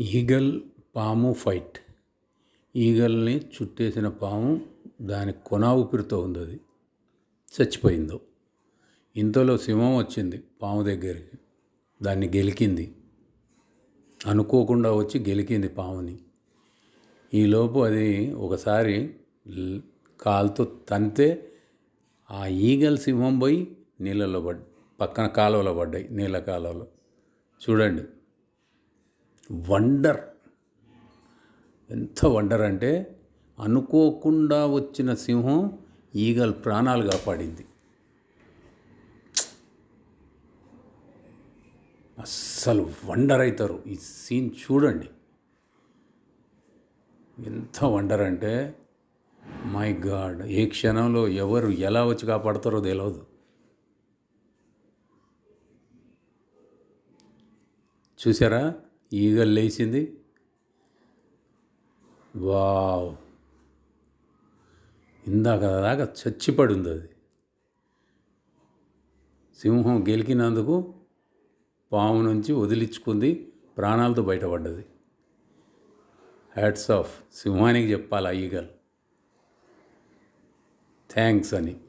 Eagle పాము fight. ఈగల్ని చుట్టేసిన పాము దాని కొన ఊపిరితో ఉంది అది. చచ్చిపోయిందో. ఇంతలో సింహం వచ్చింది పాము దగ్గరికి. దాన్ని గెలికింది. అనుకోకుండా వచ్చి గెలికింది పాముని. ఈలోపు అది ఒకసారి కాలుతో తంతే ఆ ఈగల్ సింహం పోయి నీళ్ళలో పడ్ పక్కన కాలువలో పడ్డాయి నీళ్ళ కాలువలో. చూడండి. వండర్. ఎంత వండర్ అంటే అనుకోకుండా వచ్చిన సింహం ఈగల్ ప్రాణాలు కాపాడింది అస్సలు వండర్ అవుతారు ఈ సీన్ చూడండి. ఎంత వండర్ అంటే మై గాడ్ ఏ క్షణంలో ఎవరు ఎలా వచ్చి కాపాడతారో తెలియదు చూసారా? ఈగలు లేచింది. వావ్. ఇందాక దాకా చచ్చిపడి ఉంది అది. సింహం గెలికినందుకు పాము నుంచి వదిలించుకుంది ప్రాణాలతో బయటపడ్డది. హ్యాట్స్ ఆఫ్ సింహానికి చెప్పాలి ఈగల్? థ్యాంక్స్ అని.